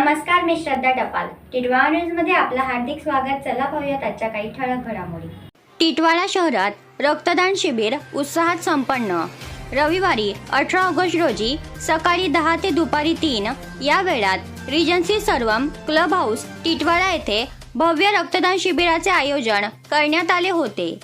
मी श्रद्धा टपाल. टिटवाळा न्यूजमध्ये आपलं हार्दिक स्वागत. चला पाहूयात आजच्या काही ठळक घडामोडी. टिटवाळा शहरात रक्तदान शिबिर उत्साहात संपन्न. रविवारी अठरा ऑगस्ट रोजी सकाळी दहा ते दुपारी तीन या वेळात रिजन्सी सर्वम क्लब हाऊस टिटवाळा येथे भव्य रक्तदान शिबिराचे आयोजन करण्यात आले होते.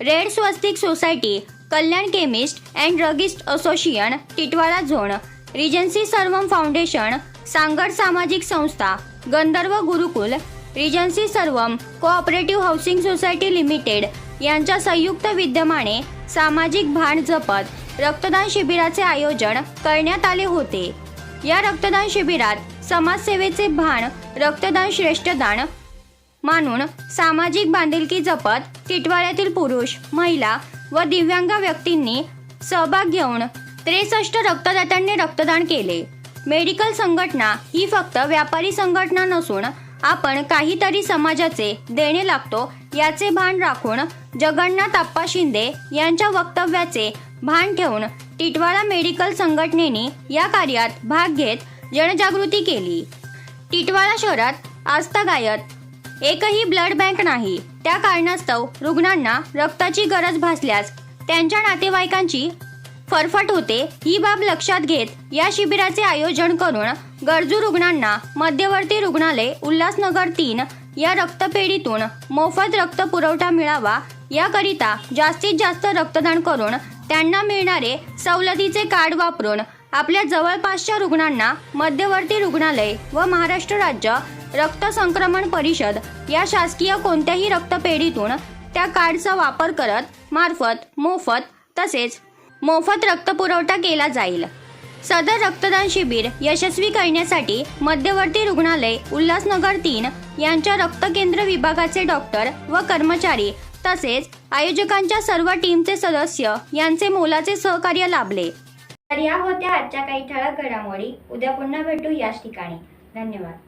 Red Swastik society Kalyan chemist and druggist association Titwala zone regency Sarvam foundation सांगड सामाजिक संस्था Gandharva Gurukul regency Sarvam cooperative housing society limited यांच्या संयुक्त विद्यमाने सामाजिक भान जपत रक्तदान शिबिराचे आयोजन करण्यात आले होते. या रक्तदान शिबिरात समाजसेवेचे भान रक्तदान श्रेष्ठदान मानून सामाजिक बांधिलकी जपत टिटवाळ्यातील पुरुष महिला व दिव्यांग व्यक्तींनी सहभाग घेऊन त्रेसष्ट रक्तदात्यांनी रक्तदान केले. मेडिकल संघटना ही फक्त व्यापारी संघटना नसून आपण काहीतरी समाजाचे देणे लागतो याचे भान राखून जगन्नाथ आप्पा शिंदे यांच्या वक्तव्याचे भान ठेवून टिटवाळा मेडिकल संघटनेने या कार्यात भाग घेत जनजागृती केली. टिटवाळा शहरात आस्थागायत एकही ब्लड बँक नाही. त्या कारणास्तव रुग्णांना रक्ताची गरज भासल्यास त्यांच्या नातेवाईकांची फरफट होते. ही बाब लक्षात घेत या शिबिराचे आयोजन करून गरजू रुग्णांना मध्यवर्ती रुग्णालय उल्हासनगर तीन या रक्तपेढीतून मोफत रक्त पुरवठा मिळावा. याकरिता जास्तीत जास्त रक्तदान करून त्यांना मिळणारे सवलतीचे कार्ड वापरून आपल्या जवळपासच्या रुग्णांना मध्यवर्ती रुग्णालय व महाराष्ट्र राज्य रक्त संक्रमण परिषद या शासकीय कोणत्याही रक्तपेढीतून त्या कार्डचा वापर करत मार्फत मोफत तसेच मोफत रक्तपुरवठा केला जाईल. सदर रक्तदान शिबिर यशस्वी करण्यासाठी मध्यवर्ती रुग्णालय उल्हासनगर तीन यांच्या रक्तकेंद्र विभागाचे डॉक्टर व कर्मचारी तसेच आयोजकांच्या सर्व टीमचे सदस्य यांचे मोलाचे सहकार्य लाभले. तर या होत्या आजच्या काही ठळक घडामोडी. उद्या पुन्हा भेटू याच ठिकाणी. धन्यवाद.